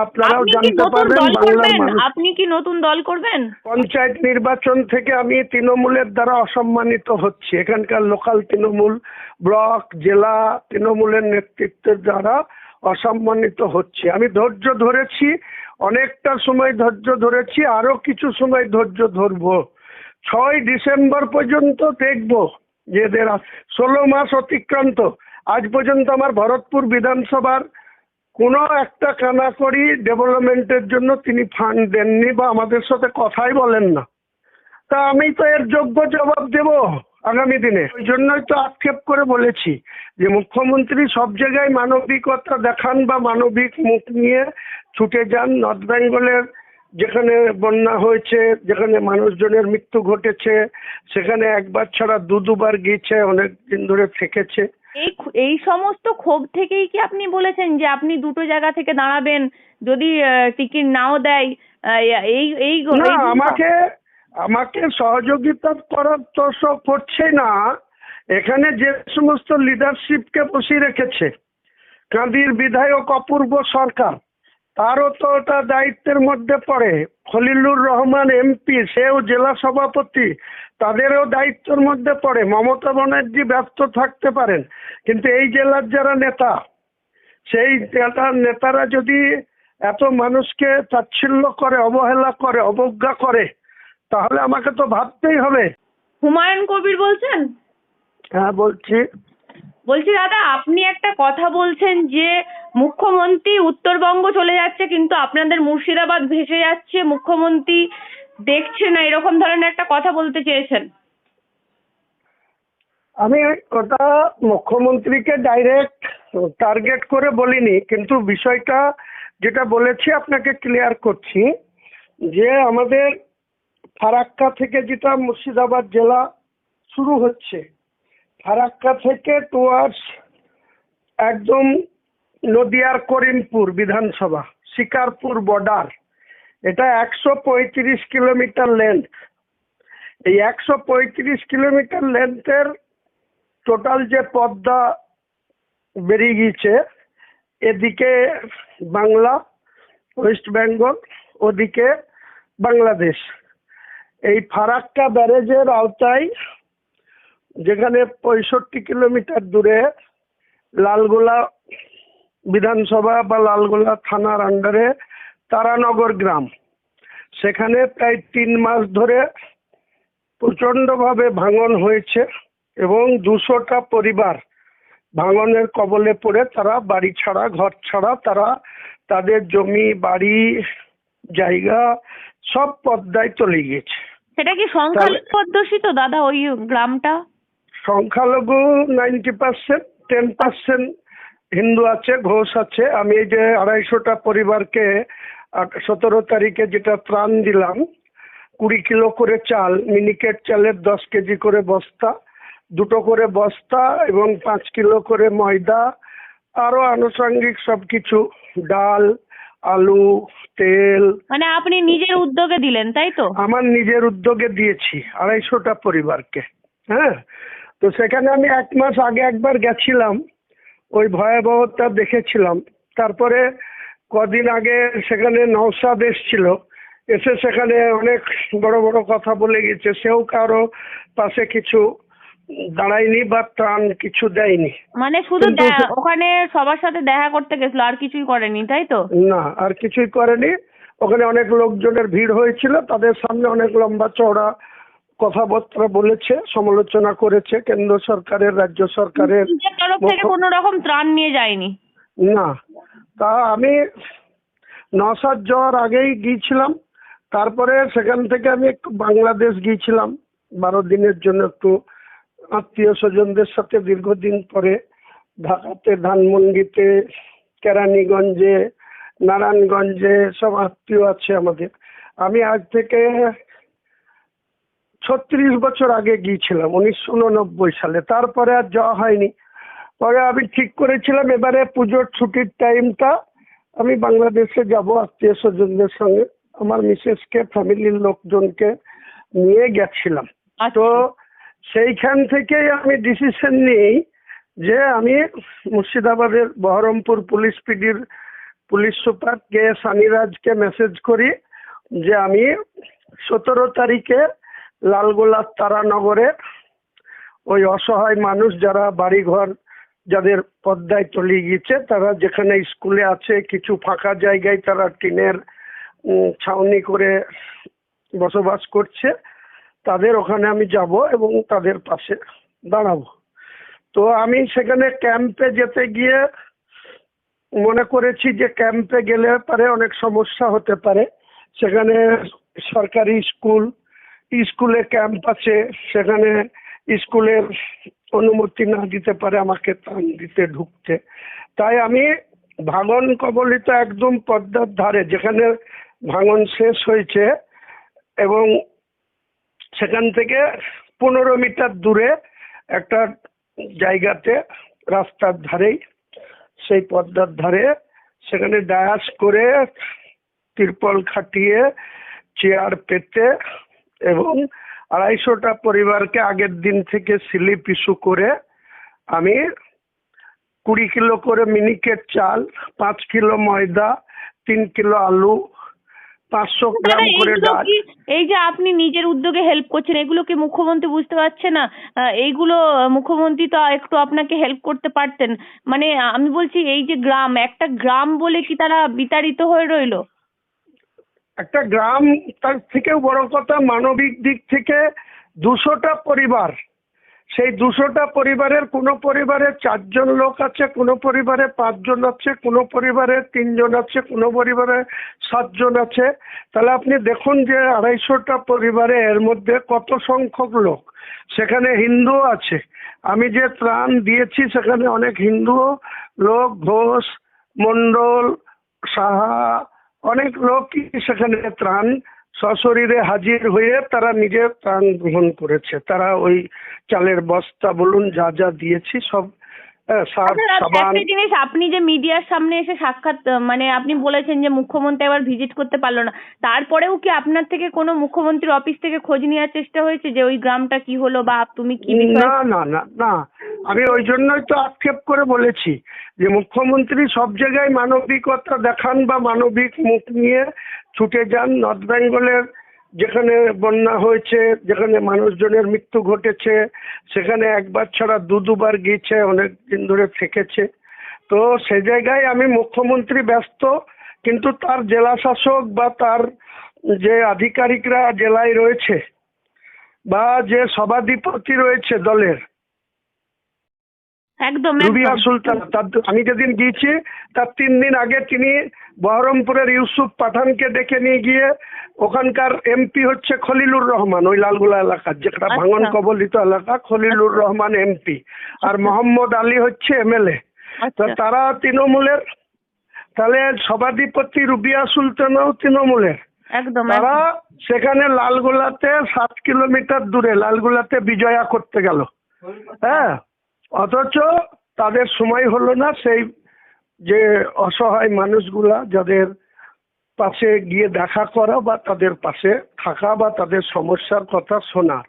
আপনারাও জানতে পারবেন বাংলার মানুষ। আপনি কি নতুন দল করবেন? পঞ্চায়েত নির্বাচন থেকে আমি তৃণমূলের দ্বারা অসম্মানিত হচ্ছি। এখানকার লোকাল তৃণমূল ব্লক জেলা তৃণমূলের নেতৃত্বের দ্বারা অসম্মানিত হচ্ছি। আমি ধৈর্য ধরেছি অনেকটা সময় ধৈর্য ধরেছি আরও কিছু সময় ধৈর্য ধরবো। ছয় ডিসেম্বর পর্যন্ত দেখব যে এদের ষোলো মাস অতিক্রান্ত। আজ পর্যন্ত আমার ভরতপুর বিধানসভার কোনো একটা কানাকড়ি ডেভেলপমেন্টের জন্য তিনি ফান্ড দেননি বা আমাদের সাথে কথাই বলেন না। তা আমি তো এর যোগ্য জবাব দেব আগামী দিনে। ওই জন্যই তো আক্ষেপ করে বলেছি যে মুখ্যমন্ত্রী সব জায়গায় মানবিকতা দেখান বা মানবিক মুখ নিয়ে ছুটে যান। নর্থ বেঙ্গলের যেখানে বন্যা হয়েছে, যেখানে মানুষজনের মৃত্যু ঘটেছে, সেখানে একবার ছাড়া দু দুবার গিয়েছে, অনেক দিন ধরে থেকেছে। এই এই সমস্ত ক্ষোভ থেকেই কি আপনি বলেছেন যে আপনি দুটো জায়গা থেকে দাঁড়াবেন? যদি টিকিট নাও দেয় এই এই না আমাকে আমাকে সহযোগিতা করার তো সব করছে না। এখানে যে সমস্ত লিডারশিপকে বসিয়ে রেখেছে কাঁদির বিধায়ক অপূর্ব সরকার তারও তো ওটা দায়িত্বের মধ্যে পড়ে। খলিলুর রহমান এমপি সেও জেলা সভাপতি তাদেরও দায়িত্বের মধ্যে পড়ে। মমতা ব্যানার্জি ব্যস্ত থাকতে পারেন কিন্তু এই জেলার যারা নেতা সেই জেলার নেতারা যদি এত মানুষকে তাচ্ছিল্য করে অবহেলা করে অবজ্ঞা করে তাহলে আমাকে তো ভাবতেই হবে। হুমায়ুন কবির বলছেন? হ্যাঁ বলছি। বলছি দাদা আপনি একটা কথা বলছেন যে মুখ্যমন্ত্রী উত্তরবঙ্গ চলে যাচ্ছে, কিন্তু আপনাদের মুর্শিদাবাদ ভেসে যাচ্ছে। মুখ্যমন্ত্রী দেখছে না, এরকম ধরনের একটা কথা বলতে চেয়েছেন। আমি ওটা মুখ্যমন্ত্রীকে ডাইরেক্ট টার্গেট করে বলিনি, কিন্তু বিষয়টা যেটা বলেছি আপনাকে ক্লিয়ার করছি, যে আমাদের ফারাক্কা থেকে যেটা মুর্শিদাবাদ জেলা শুরু হচ্ছে, ফারাক্কা থেকে টুয়ার্ডস একদম নদিয়ার করিমপুর বিধানসভা, শিকারপুর বর্ডার। এটা একশো পঁয়ত্রিশ কিলোমিটার লেন্থ এই একশো পঁয়ত্রিশ কিলোমিটার লেন্থের টোটাল যে পদ্মা বেরিয়ে গিয়েছে, এদিকে বাংলা, ওয়েস্ট বেঙ্গল, ওদিকে বাংলাদেশ। এই ফারাক্কা ব্যারেজের আওতায়, যেখানে পঁয়ষট্টি কিলোমিটার দূরে লালগোলা বিধানসভা বা লালগোলা থানার আন্ডারে তারানগর গ্রাম। সেখানে প্রায় তিন মাস ধরে প্রচণ্ডভাবে ভাঙন হয়েছে এবং দুশোটা পরিবার ভাঙনের কবলে পড়ে তারা বাড়ি ছাড়া ঘর ছাড়া তারা তাদের জমি বাড়ি জায়গা সব পদ্মায় চলে গিয়েছে। সেটা কি সংখ্যালঘু অধ্যুষিত দাদা ওই গ্রামটা? সংখ্যালঘু ninety percent ten percent Hindu আছে ঘোষ আছে। আমি এই যে আড়াইশোটা পরিবারকে সতেরো তারিখে যেটা ত্রাণ দিলাম কুড়ি কিলো করে চাল মিনিকেট চালের দশ কেজি করে বস্তা দুটো করে বস্তা এবং পাঁচ কিলো করে ময়দা আরও আনুষঙ্গিক সবকিছু ডাল আলু তেল। মানে আপনি নিজের উদ্যোগে দিলেন তাই তো? আমার নিজের উদ্যোগে দিয়েছি আড়াইশোটা পরিবারকে হ্যাঁ? তো সেখানে আমি এক মাস আগে একবার গেছিলাম ভয়াবহতা দেখেছিলাম। তারপরে কদিন আগে সেখানে নওশাদ এসছিল। এসে সেখানে অনেক বড় বড় কথা বলে গেছে। সেও কারও পাশে কিছু দাঁড়ায়নি বা ত্রাণ কিছু দেয়নি। মানে শুধু ওখানে সবার সাথে দেখা করতে গেছিল আর কিছুই করেনি তাই তো? না আর কিছুই করেনি। ওখানে অনেক লোকজনের ভিড় হয়েছিল। তাদের সামনে অনেক লম্বা চওড়া কথাবার্তা বলেছে সমালোচনা করেছে কেন্দ্র সরকারের রাজ্য সরকারের তরফ থেকে কোনো রকম ত্রাণ নিয়ে যায়নি। না। তা আমি নসাদ যাওয়ার আগেই গিয়েছিলাম তারপরে সেখান থেকে আমি একটু বাংলাদেশ গিয়েছিলাম বারো দিনের জন্য একটু আত্মীয় স্বজনদের সাথে দীর্ঘদিন পরে ঢাকাতে ধানমন্ডিতে কেরানীগঞ্জে নারায়ণগঞ্জে সব আত্মীয় আছে আমাদের। আমি আজ থেকে ছত্রিশ বছর আগে গিয়েছিলাম উনিশশো উননব্বই সালে। তারপরে আর যাওয়া হয়নি। পরে আমি ঠিক করেছিলাম এবারে পুজোর ছুটির টাইমটা আমি বাংলাদেশে যাব আত্মীয় স্বজনদের সঙ্গে। আমার মিসেসকে ফ্যামিলির লোকজনকে নিয়ে গেছিলাম। তো সেইখান থেকেই আমি ডিসিশন নিই যে আমি মুর্শিদাবাদের বহরমপুর পুলিশ পিডির পুলিশ সুপার কে সানিরাজকে মেসেজ করি যে আমি সতেরো তারিখে লালগোলা তারানগরে ওই অসহায় মানুষ যারা বাড়িঘর যাদের পদ্মায় তলিয়ে গিয়েছে, তারা যেখানে স্কুলে আছে, কিছু ফাঁকা জায়গায় তারা টিনের ছাউনি করে বসবাস করছে, তাদের ওখানে আমি যাব এবং তাদের পাশে দাঁড়াবো। তো আমি সেখানে ক্যাম্পে যেতে গিয়ে মনে করেছি যে ক্যাম্পে গেলে পারে অনেক সমস্যা হতে পারে। সেখানে সরকারি স্কুল স্কুলে ক্যাম্প আছে সেখানে স্কুলের অনুমতি না দিতে পারে আমাকে ত্রাণ দিতে, ঢুকতে। তাই আমি ভাঙন কবলিত একদম পদ্মার ধারে, যেখানে ভাঙন শেষ হয়েছে এবং সেখান থেকে পনেরো মিটার দূরে একটা জায়গাতে, রাস্তার ধারেই, সেই পদ্মার ধারে সেখানে ডায়াস করে তিরপল খাটিয়ে চেয়ার পেতে এবং আড়াইশোটা পরিবারকে আগের দিন থেকে স্লিপ ইস্যু করে আমি কুড়ি কিলো করে মিনিকেট চাল পাঁচ কিলো ময়দা তিন কিলো আলু পাঁচশো গ্রাম করে ডাল। এই যে আপনি নিজের উদ্যোগে হেল্প করছেন এগুলো কি মুখ্যমন্ত্রী বুঝতে পারছে না? এইগুলো মুখ্যমন্ত্রী তো একটু আপনাকে হেল্প করতে পারতেন। মানে আমি বলছি এই যে গ্রাম একটা গ্রাম বলে কি তারা বিতাড়িত হয়ে রইল? একটা গ্রাম তার থেকেও বড় কথা মানবিক দিক থেকে দুশোটা পরিবার। সেই দুশোটা পরিবারের কোনো পরিবারে চারজন লোক আছে, কোনো পরিবারে পাঁচজন আছে, কোনো পরিবারে তিনজন আছে, কোনো পরিবারে সাতজন আছে। তাহলে আপনি দেখুন যে আড়াইশোটা পরিবারে এর মধ্যে কত সংখ্যক লোক। সেখানে হিন্দু আছে। আমি যে ত্রাণ দিয়েছি, সেখানে অনেক হিন্দু লোক, ঘোষ, মণ্ডল, সাহা অনেক লোকই সেখানে ত্রাণ সশরীরে হাজির হয়ে তারা নিজের ত্রাণ গ্রহণ করেছে। তারা ওই চালের বস্তা বলুন যা যা দিয়েছি সব আচ্ছা, একটা জিনিস আপনি যে মিডিয়ার সামনে এসে সাক্ষাৎ মানে আপনি বলেছেন যে মুখ্যমন্ত্রী আবার ভিজিট করতে পারল না। তারপরেও কি আপনার থেকে কোনো মুখ্যমন্ত্রীর অফিস থেকে খোঁজ নেওয়ার চেষ্টা হয়েছে যে ওই গ্রামটা কি হলো বা তুমি কি না না না না। আমি ওই জন্যই তো আক্ষেপ করে বলেছি যে মুখ্যমন্ত্রী সব জায়গায় মানবিকতা দেখান বা মানবিক মুখ নিয়ে ছুটে যান। নর্থ বেঙ্গলের যেখানে বন্যা হয়েছে, যেখানে মানুষজনের মৃত্যু ঘটেছে, সেখানে একবার ছাড়া দু দুবার গিয়েছে, অনেক দিন ধরে থেকেছে। তো সে জায়গায় আমি মুখ্যমন্ত্রী ব্যস্ত, কিন্তু তার জেলা শাসক বা তার যে আধিকারিকরা জেলায় রয়েছে বা যে সভাধিপতি রয়েছে দলের একদম রুবিয়া একদম। সুলতান তার আমি যেদিন গিয়েছি তার তিন দিন আগে তিনি বহরমপুরের ইউসুফ পাঠানকে ডেকে নিয়ে গিয়ে ওখানকার এমপি হচ্ছে খলিলুর রহমান ওই লালগোলা এলাকার যেটা আচ্ছা। ভাঙন কবলিত এলাকা খলিলুর রহমান এমপি। আর মোহাম্মদ আলী হচ্ছে এমএলএ। তো আচ্ছা তারা তৃণমূলের তাহলে সভাধিপতি রুবিয়া সুলতানও তৃণমূলের। একদম তারা সেখানে লালগোলাতে সাত কিলোমিটার দূরে লালগোলাতে বিজয়া করতে গেল। হ্যাঁ। অথচ তাদের সময় হলো না সেই যে অসহায় মানুষগুলা যাদের পাশে গিয়ে দেখা করা বা তাদের পাশে থাকা বা তাদের সমস্যার কথা শোনার।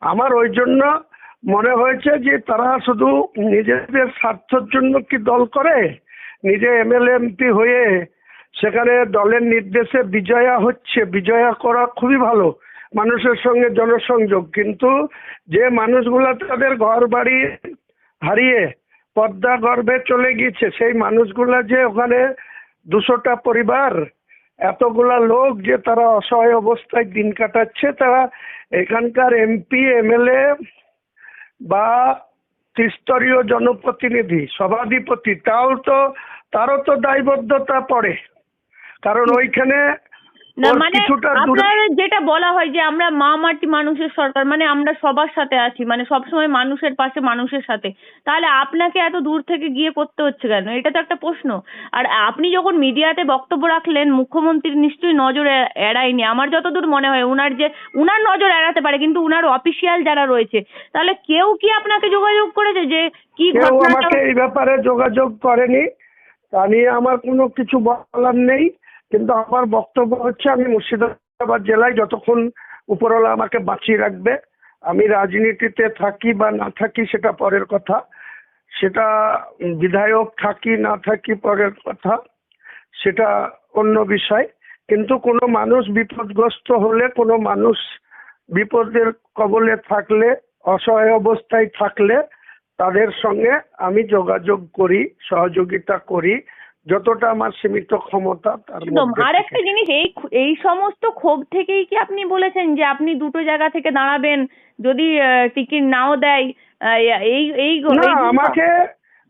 আমার ওই জন্য মনে হয়েছে যে তারা শুধু নিজেদের স্বার্থের জন্য কি দল করে? নিজে এমএলএ এমপি হয়ে সেখানে দলের নির্দেশে বিজয়া হচ্ছে। বিজয়া করা খুবই ভালো, মানুষের সঙ্গে জনসংযোগ। কিন্তু যে মানুষগুলা তাদের ঘর বাড়ি হারিয়ে পদ্মা গর্ভে চলে গিয়েছে। সেই মানুষগুলা যে ওখানে দুশোটা পরিবার এতগুলা লোক যে তারা অসহায় অবস্থায় দিন কাটাচ্ছে তারা এখানকার এমপি এমএলএ বা ত্রিস্তরীয় জনপ্রতিনিধি সভাধিপতি তাও তো তারও তো দায়বদ্ধতা পড়ে। কারণ ওইখানে না মানে আপনার যেটা বলা হয় যে আমরা মা মাটি মানুষের সরকার মানে আমরা সবার সাথে আছি মানে সবসময় মানুষের পাশে মানুষের সাথে। তাহলে আপনাকে এত দূর থেকে গিয়ে করতে হচ্ছে কেন? এটা তো একটা প্রশ্ন। আর আপনি যখন মিডিয়াতে বক্তব্য রাখলেন মুখ্যমন্ত্রীর নিশ্চয়ই নজর এড়ায়নি। আমার যতদূর মনে হয় উনার যে উনার নজর এড়াতে পারে কিন্তু উনার অফিসিয়াল যারা রয়েছে তাহলে কেউ কি আপনাকে যোগাযোগ করেছে যে কি আমাকে এই ব্যাপারে যোগাযোগ করেনি। তা নিয়ে আমার কোনো কিছু বলার নেই। কিন্তু আমার বক্তব্য হচ্ছে, আমি মুর্শিদাবাদ জেলায় যতক্ষণ উপরওয়ালা আমাকে বাঁচিয়ে রাখবে, আমি রাজনীতিতে থাকি বা না থাকি সেটা পরের কথা। সেটা বিধায়ক থাকি, না থাকি পরের কথা, সেটা অন্য বিষয়। কিন্তু কোনো মানুষ বিপদগ্রস্ত হলে, কোনো মানুষ বিপদের কবলে থাকলে, অসহায় অবস্থায় থাকলে, তাদের সঙ্গে আমি যোগাযোগ করি, সহযোগিতা করি। যতটা আমার সীমিত ক্ষমতা তার আর একটা জিনিস এই এই সমস্ত ক্ষোভ থেকেই কি আপনি বলেছেন যে আপনি দুটো জায়গা থেকে দাঁড়াবেন যদি টিকিট নাও দেয় এই এই- আমাকে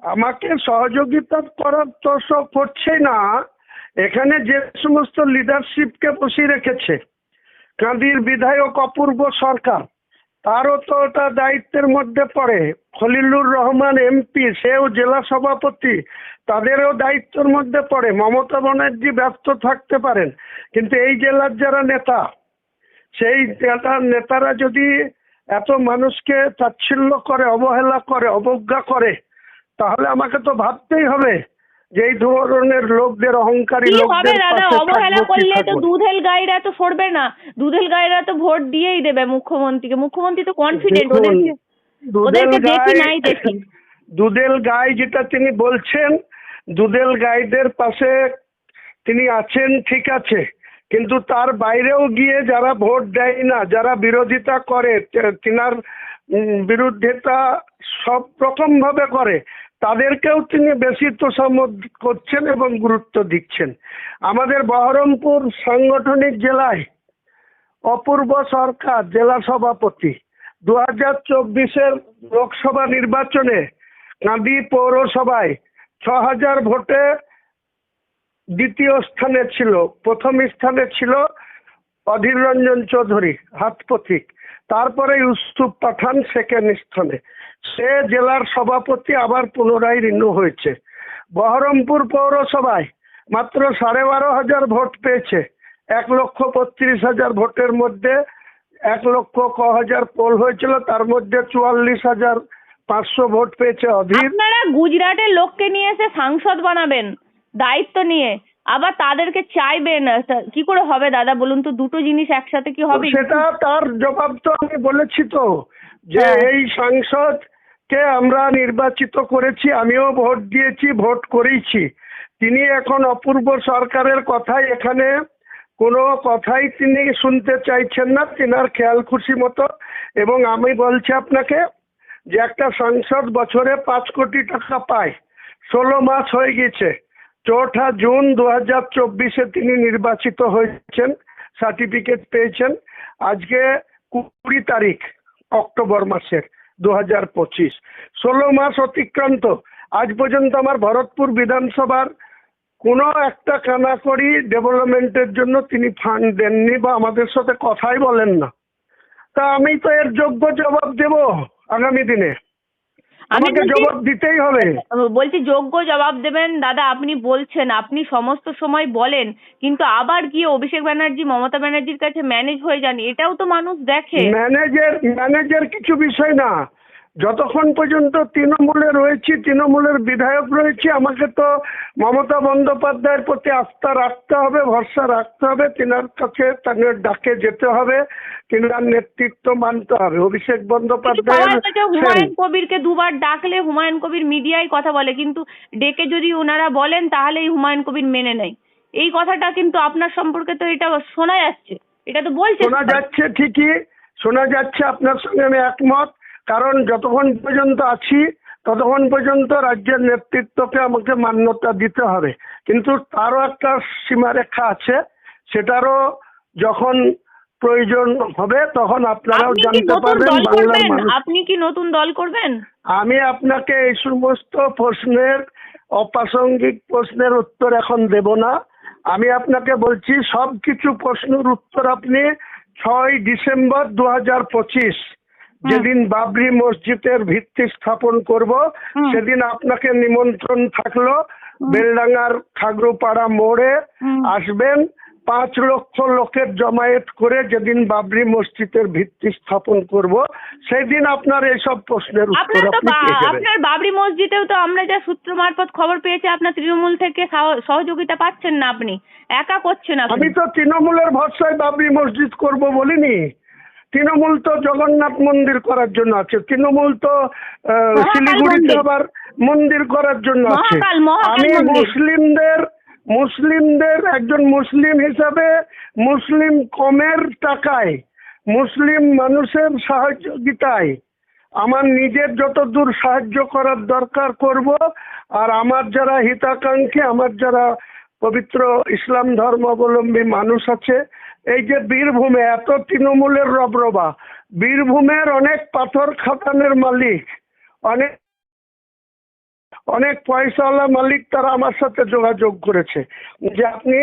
আমাকে সহযোগিতা করার তো সব করছে না। এখানে যে সমস্ত লিডারশিপকে বসিয়ে রেখেছে কাঁদির বিধায়ক অপূর্ব সরকার তারও তো ওটা দায়িত্বের মধ্যে পড়ে। খলিলুর রহমান এমপি, সেও জেলা সভাপতি, তাদেরও দায়িত্বের মধ্যে পড়ে। মমতা ব্যানার্জি ব্যস্ত থাকতে পারেন, কিন্তু এই জেলার যারা নেতা, সেই জেলার নেতারা যদি এত মানুষকে তাচ্ছিল্য করে, অবহেলা করে, অবজ্ঞা করে, তাহলে আমাকে তো ভাবতেই হবে। যে ধরনের লোকদের অহংকারী লোকদের দাদা? অবহেলা করলে তো দুধেল গাইরা তো সরবে না। দুধেল গাইরা তো ভোট দিয়েই দেবে মুখ্যমন্ত্রীকে। মুখ্যমন্ত্রী তো কনফিডেন্ট ওদেরকে দুধেল ওদেরকে দেখি গাই নাই দেখি। দুধেল গাই যেটা তিনি বলছেন দুধেল গাইদের পাশে তিনি আছেন ঠিক আছে। কিন্তু তার বাইরেও গিয়ে যারা ভোট দেয় না যারা বিরোধিতা করে তিনার উম, বিরোধিতা সব রকম ভাবে করে। তাদেরকেও তিনি বেশি তোষামত করছেন এবং গুরুত্ব দিচ্ছেন। আমাদের বহরমপুর সাংগঠনিক জেলায় অপূর্ব সরকার, জেলা সভাপতি। দু হাজার চব্বিশের লোকসভা নির্বাচনে কাঁদি পৌরসভায় ছ হাজার ভোটে দ্বিতীয় স্থানে ছিল, প্রথম স্থানে ছিল অধীর রঞ্জন চৌধুরী, হাত পথিক। তারপরে ইউসুফ পাঠান সেকেন্ড স্থানে। সে জেলার সভাপতি আবার পুনরায় রিনু হয়েছে। বহরমপুর পৌরসভায় মাত্র সাড়ে বারো হাজার ভোট পেয়েছে। এক লক্ষ বত্রিশ হাজার ভোটের মধ্যে এক লক্ষ ক হাজার পোল হয়েছিল তার মধ্যে চুয়াল্লিশ হাজার পাঁচশো ভোট পেয়েছে অধীর। আপনারা গুজরাটের লোককে নিয়ে এসে সাংসদ বানাবেন দায়িত্ব নিয়ে। আবার তাদেরকে চাইবেন কি করে হবে দাদা বলুন তো? দুটো জিনিস একসাথে কি হবে? সেটা তার জবাব তো আমি বলেছি তো যে হ্যাঁ। এই সাংসদকে আমরা নির্বাচিত করেছি, আমিও ভোট দিয়েছি, ভোট করেইছি। তিনি এখন অপূর্ব সরকারের কথাই এখানে কোনো কথাই তিনি শুনতে চাইছেন না, তিনার খেয়াল খুশি মতো। এবং আমি বলছি আপনাকে যে একটা সংসদ বছরে পাঁচ কোটি টাকা পায়, ষোলো মাস হয়ে গেছে। চৌঠা জুন দু হাজার চব্বিশে তিনি নির্বাচিত হয়েছেন, সার্টিফিকেট পেয়েছেন। আজকে কুড়ি তারিখ, অক্টোবর মাসের। দু হাজার পঁচিশ। ষোলো মাস অতিক্রান্ত। আজ পর্যন্ত আমার ভরতপুর বিধানসভার কোন একটা কানাকড়ি ডেভেলপমেন্টের জন্য তিনি ফান্ড দেননি বা আমাদের সাথে কথাই বলেন না। তা আমি তো এর যোগ্য জবাব দেব আগামী দিনে। আমাকে জবাব দিতেই হবে। বলছি যোগ্য জবাব দেবেন। দাদা আপনি বলছেন আপনি সমস্ত সময় বলেন কিন্তু আবার গিয়ে অভিষেক ব্যানার্জি মমতা ব্যানার্জির কাছে ম্যানেজ হয়ে যান এটাও তো মানুষ দেখে। ম্যানেজার ম্যানেজার কিছু বিষয় না। যতক্ষণ পর্যন্ত তৃণমূলে রয়েছি তৃণমূলের বিধায়ক রয়েছে আমাকে তো মমতা বন্দ্যোপাধ্যায়ের প্রতি আস্থা রাখতে হবে ভরসা রাখতে হবে তিনার কাছে তাদের ডাকে যেতে হবে তিনার নেতৃত্ব মানতে হবে। অভিষেক তো হুমায়ুন কবিরকে দুবার ডাকলে হুমায়ুন কবির মিডিয়ায় কথা বলে কিন্তু ডেকে যদি ওনারা বলেন তাহলেই হুমায়ুন কবির মেনে নেয়। এই কথাটা কিন্তু আপনার সম্পর্কে তো এটা শোনা যাচ্ছে এটা তো বলছে শোনা যাচ্ছে ঠিকই শোনা যাচ্ছে আপনার সঙ্গে আমি একমত। কারণ যতক্ষণ পর্যন্ত আছি ততক্ষণ পর্যন্ত রাজ্যের নেতৃত্বকে আমাকে মান্যতা দিতে হবে। কিন্তু তারও একটা সীমারেখা আছে সেটারও যখন প্রয়োজন হবে তখন আপনারাও জানতে পারবেন বাংলার আপনি কি নতুন দল করবেন? আমি আপনাকে এই সমস্ত প্রশ্নের অপ্রাসঙ্গিক প্রশ্নের উত্তর এখন দেব না। আমি আপনাকে বলছি সব কিছু প্রশ্নের উত্তর আপনি ছয় ডিসেম্বর দু হাজার পঁচিশ যেদিন বাবরি মসজিদের ভিত্তি স্থাপন করব সেদিন আপনাকে নিমন্ত্রণ থাকল বেলডাঙ্গার খাগরুপাড়া মোড়ে আসবেন। পাঁচ লক্ষ লোকের জমায়েত করে যেদিন বাবরি মসজিদের ভিত্তি স্থাপন করব সেদিন আপনার এইসব প্রশ্নের উত্তর আপনার বাবরি মসজিদেও তো আমরা যা সূত্র মারফত খবর পেয়েছি আপনার তৃণমূল থেকে সহ- সহযোগিতা পাচ্ছেন না আপনি। একা করছেন আপনি আমি তো তৃণমূলের ভরসায় বাবরি মসজিদ করব বলিনি। তৃণমূল তো জগন্নাথ মন্দির করার জন্য আছে। তৃণমূল তো শিলিগুড়িতে। আবার মন্দির। করার জন্য আছে। আমি মুসলিমদের মুসলিমদের একজন মুসলিম হিসাবে মুসলিম কমের টাকায় মুসলিম মানুষের সহযোগিতায় আমার নিজের যতদূর সাহায্য করার দরকার করব আর আমার যারা হিতাকাঙ্ক্ষী আমার যারা পবিত্র ইসলাম ধর্মাবলম্বী মানুষ আছে এই যে বীরভূমে এত তৃণমূলের রবরবা, বীরভূমের অনেক পাথর খাতানের মালিক, অনেক অনেক পয়সাওয়ালা মালিক তারা আমার সাথে যোগাযোগ করেছে। যে আপনি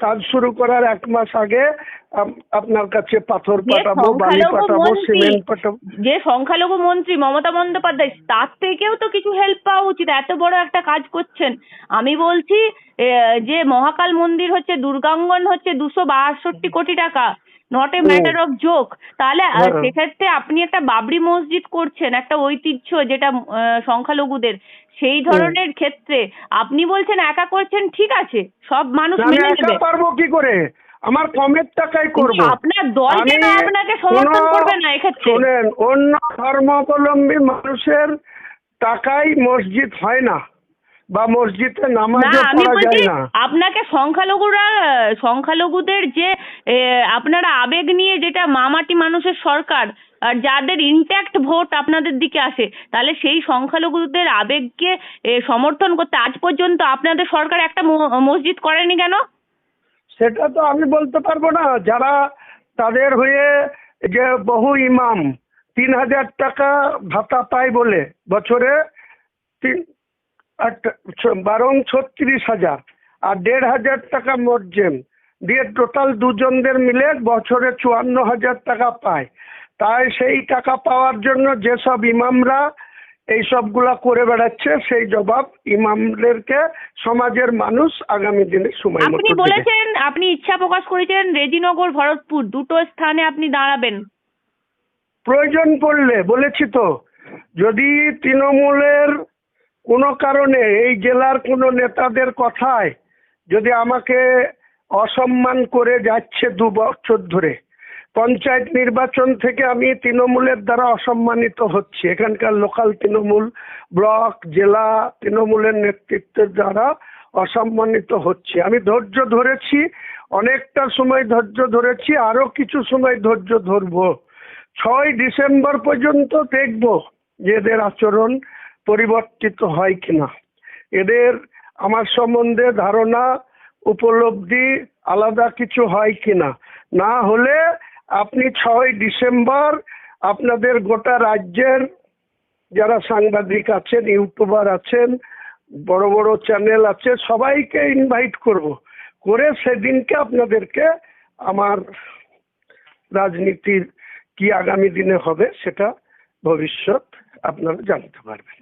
কাজ শুরু করার এক মাস আগে আপ- আপনার কাছে পাথর পাঠাবো বালি পাঠাবো সিমেন্ট পাঠাবো। যে সংখ্যালঘু মন্ত্রী মমতা বন্দ্যোপাধ্যায় তার থেকেও তো কিছু হেল্প পাওয়া উচিত। এত বড় একটা কাজ করছেন। আমি বলছি যে মহাকাল মন্দির হচ্ছে দুর্গাঙ্গন হচ্ছে দুশো বাষট্টি কোটি টাকা। Not a. Matter of joke তাহলে। সেক্ষেত্রে আপনি একটা বাবরি মসজিদ করছেন একটা ঐতিহ্য যেটা সংখ্যালঘুদের সেই ধরনের ক্ষেত্রে আপনি বলছেন একা করছেন ঠিক আছে সব মানুষ মেনে নেবে পারব কি করে আমার কমের টাকাই করব আপনার দল কেন আপনাকে সমর্থন করবে না এক্ষেত্রে? শোনেন অন্য ধর্মাবলম্বী মানুষের টাকাই মসজিদ হয় না বা মসজিদে না নামাজও আমি পড়া বলছি যায় না। আপনাকে সংখ্যালঘুরা সংখ্যালঘুদের যে আপনারা আবেগ নিয়ে যেটা মামাটি মানুষের সরকার আর যাদের ইনট্যাক্ট ভোট আপনাদের দিকে আসে তাহলে সেই সংখ্যালঘুদের আবেগকে সমর্থন করতে আজ পর্যন্ত আপনাদের সরকার একটা মসজিদ করেনি কেন? সেটা তো আমি বলতে পারব না। যারা তাদের হয়ে যে বহু ইমাম তিন হাজার টাকা ভাতা পায় বলে বছরে তিন বারং ছত্রিশ হাজার। আর দেড় হাজার টাকা মর্জেম দিয়ে টোটাল দুজনদের মিলে বছরে চুয়ান্ন হাজার টাকা পায়। তাই সেই টাকা পাওয়ার জন্য যেসব ইমামরা এই সবগুলা করে বেড়াচ্ছে সেই জবাব ইমামদেরকে সমাজের মানুষ আগামী দিনে সময় আপনি বলেছেন আপনি ইচ্ছা প্রকাশ করেছেন রেজিনগর ভরতপুর দুটো স্থানে আপনি দাঁড়াবেন। প্রয়োজন পড়লে বলেছি তো যদি তৃণমূলের কোনো কারণে এই জেলার কোনো নেতাদের কথায় যদি আমাকে অসম্মান করে যাচ্ছে দু বছর ধরে, পঞ্চায়েত নির্বাচন থেকে আমি তৃণমূলের দ্বারা অসম্মানিত হচ্ছি। এখানকার লোকাল তৃণমূল ব্লক, জেলা তৃণমূলের নেতৃত্বের দ্বারা অসম্মানিত হচ্ছে। আমি ধৈর্য ধরেছি, অনেকটা সময় ধৈর্য ধরেছি, আরও কিছু সময় ধৈর্য ধরবো। ছয় ডিসেম্বর পর্যন্ত দেখব এদের আচরণ পরিবর্তিত হয় কিনা। এদের আমার সম্বন্ধে ধারণা উপলব্ধি আলাদা কিছু হয় কিনা। না হলে আপনি ছয় ডিসেম্বর আপনাদের গোটা রাজ্যের যারা সাংবাদিক আছেন, ইউটিউবার আছেন, বড় বড় চ্যানেল আছে, সবাইকে ইনভাইট করব। করে সেদিনকে আপনাদেরকে আমার রাজনীতির কি আগামী দিনে হবে সেটা ভবিষ্যৎ আপনারা জানতে পারবেন।